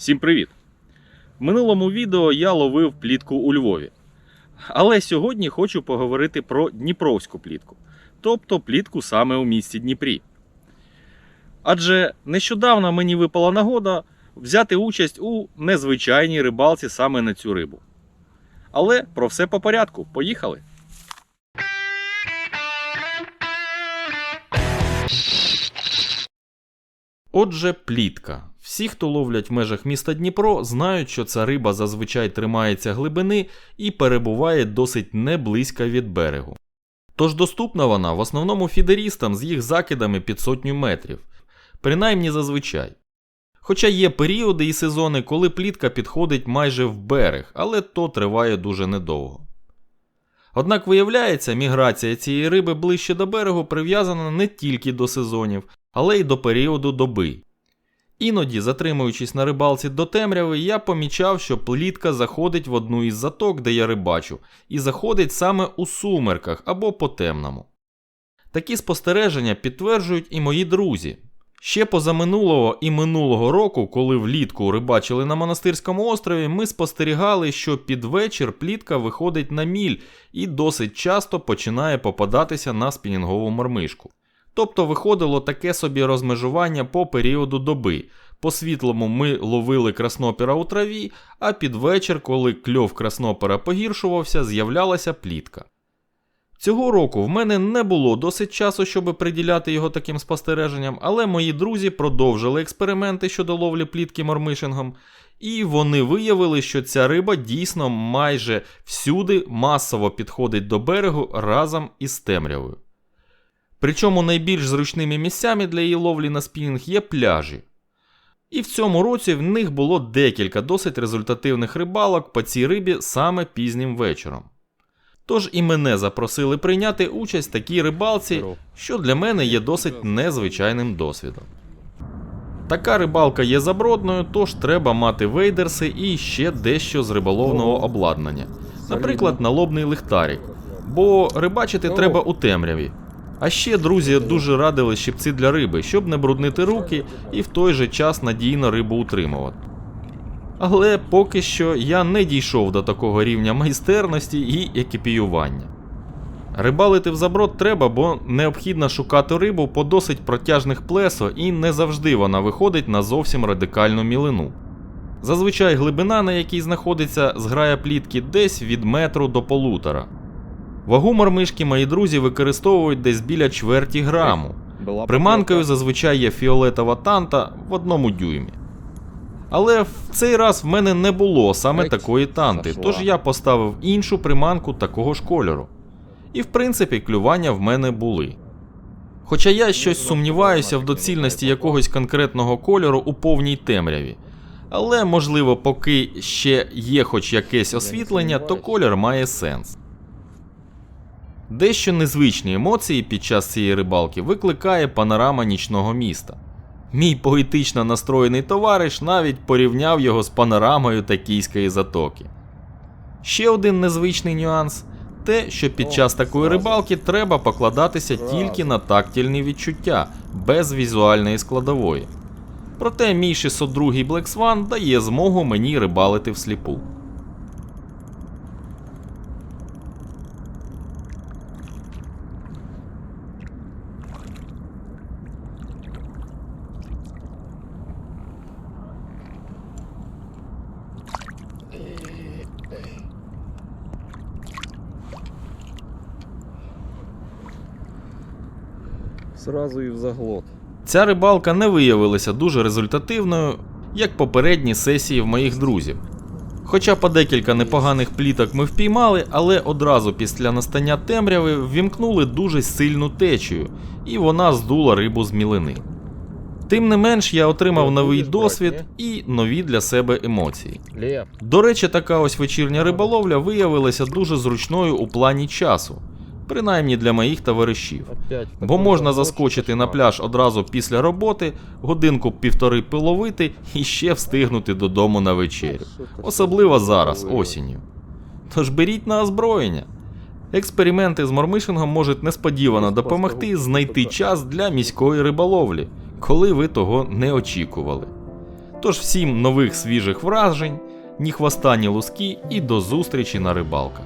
Всім привіт! В минулому відео я ловив плітку у Львові. Але сьогодні хочу поговорити про Дніпровську плітку, тобто плітку саме у місті Дніпрі. Адже нещодавно мені випала нагода взяти участь у незвичайній рибалці саме на цю рибу. Але про все по порядку. Поїхали! Отже, плітка. Всі, хто ловлять в межах міста Дніпро, знають, що ця риба зазвичай тримається глибини і перебуває досить не близько від берегу. Тож доступна вона в основному фідерістам з їх закидами під сотню метрів, принаймні зазвичай. Хоча є періоди і сезони, коли плітка підходить майже в берег, але то триває дуже недовго. Однак виявляється, міграція цієї риби ближче до берегу прив'язана не тільки до сезонів, але й до періоду доби. Іноді, затримуючись на рибалці до темряви, я помічав, що плітка заходить в одну із заток, де я рибачу, і заходить саме у сумерках або по темному. Такі спостереження підтверджують і мої друзі. Ще позаминулого і минулого року, коли влітку рибачили на монастирському острові, ми спостерігали, що під вечір плітка виходить на міль і досить часто починає попадатися на спінінгову мормишку. Тобто виходило таке собі розмежування по періоду доби. По світлому ми ловили краснопера у траві, а під вечір, коли кльов краснопера погіршувався, з'являлася плітка. Цього року в мене не було досить часу, щоб приділяти його таким спостереженням, але мої друзі продовжили експерименти щодо ловлі плітки мормишингом, і вони виявили, що ця риба дійсно майже всюди масово підходить до берегу разом із темрявою. Причому найбільш зручними місцями для її ловлі на спінінг є пляжі. І в цьому році в них було декілька досить результативних рибалок по цій рибі саме пізнім вечором. Тож і мене запросили прийняти участь в такій рибалці, що для мене є досить незвичайним досвідом. Така рибалка є забродною, тож треба мати вейдерси і ще дещо з риболовного обладнання, наприклад, налобний лихтарик, бо рибачити треба у темряві. А ще друзі дуже радили щипці для риби, щоб не бруднити руки і в той же час надійно рибу утримувати. Але поки що я не дійшов до такого рівня майстерності і екіпіювання. Рибалити в заброд треба, бо необхідно шукати рибу по досить протяжних плесо, і не завжди вона виходить на зовсім радикальну мілину. Зазвичай глибина, на якій знаходиться зграя плітки, десь від метру до полутора. Вагу мормишки мої друзі використовують десь біля чверті граму. Приманкою зазвичай є фіолетова танта в одному дюймі. Але в цей раз в мене не було саме такої танти, тож я поставив іншу приманку такого ж кольору. І в принципі клювання в мене були. Хоча я щось сумніваюся в доцільності якогось конкретного кольору у повній темряві. Але, можливо, поки ще є хоч якесь освітлення, то колір має сенс. Дещо незвичні емоції під час цієї рибалки викликає панорама нічного міста. Мій поетично настроєний товариш навіть порівняв його з панорамою Токійської затоки. Ще один незвичний нюанс те, що під час такої рибалки треба покладатися тільки на тактильні відчуття, без візуальної складової. Проте мій 602 Black Swan дає змогу мені рибалити всліпу. Сразу і в заглот. Ця рибалка не виявилася дуже результативною, як попередні сесії в моїх друзів. Хоча по декілька непоганих пліток ми впіймали, але одразу після настання темряви ввімкнули дуже сильну течію, і вона здула рибу з мілини. Тим не менш, я отримав новий досвід і нові для себе емоції. До речі, така ось вечірня риболовля виявилася дуже зручною у плані часу, принаймні для моїх товаришів. Бо можна заскочити на пляж одразу після роботи, годинку півтори пиловити і ще встигнути додому на вечерю. Особливо зараз, осінню. Тож беріть на озброєння. Експерименти з мормишингом можуть несподівано допомогти знайти час для міської риболовлі, коли ви того не очікували. Тож всім нових свіжих вражень, ні хвоста, ні луски і до зустрічі на рибалках.